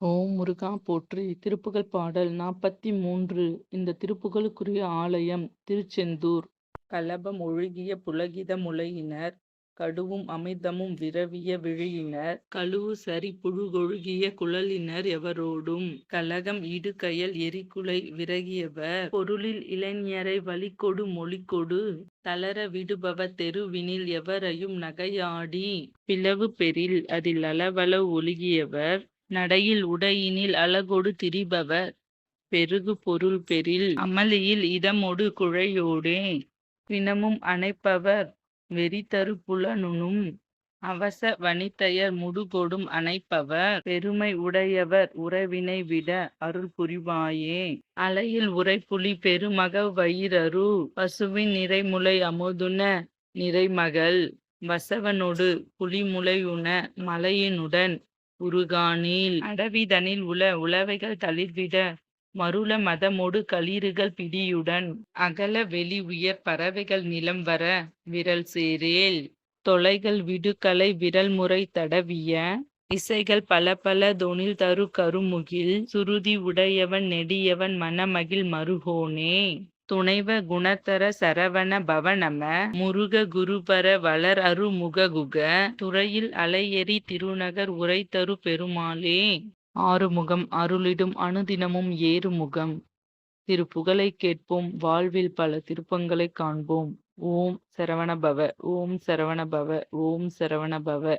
ஓம் முருகா போற்றி! திருப்புகழ் பாடல் நாற்பத்தி மூன்று. இந்த திருப்புகழுக்குரிய ஆலயம் திருச்செந்தூர். கலபம் ஒழுகிய புலகித முலையினர் கடுவும் அமிர்தமும் விரவிய விழியினர் கழுவு சரி புழுகொழுகிய குழலினர் எவரோடும் கலகம் இடுகையல் எரிகுலை விரகியவர் பொருளில் இளைஞரை வழிகொடு மொழிகொடு தளர விடுபவர் தெருவினில் எவரையும் நகையாடி பிளவு பெறில் அதில் அளவள ஒழுகியவர் நடையில் உடையினில் அழகொடு திரிபவர். பெருகு பொருள் பெறில் அமளியில் இதமொடு குழையோடே. பிணமும் அணைப்பவர் வெறித்தரு புலனுனும். அவச வனித்தையர் முடுகொடும் அணைப்பவர். பெருமை உடையவர் உறவினை விட அருள் புரிவாயே. அலையில் உரைப்புலி பெருமக வயிறரு. பசுவின் நிறைமுலை அமுதுன நிறைமகள். வசவனொடு புலிமுலையுண மலையினுடன் உருகானில் அடவிதனில் உள உளவைகள் தளிர்விட மருள மதமொடு களிறுகள் பிடியுடன் அகல வெளி உயர் பறவைகள் நிலம் வர விரல் சேரேல் தொலைகள் விடுகலை விரல்முறை தடவிய இசைகள் பல பல தொனில் தரு கருமுகில் சுருதி உடையவன் நெடியவன் மனமகிழ் மருகோனே. துணைவ குணதர சரவண பவனம முருக குருபர வளர் அருமுககுக துறையில் அலையெறி திருநகர் உரைத்தரு பெருமாளே. ஆறுமுகம் அருளிடும் அணுதினமும் ஏறுமுகம். திருப்புகழைக் கேட்போம் வாழ்வில் பல திருப்பங்களை காண்போம். ஓம் சரவண பவ ஓம் சரவண பவ ஓம் சரவண பவ.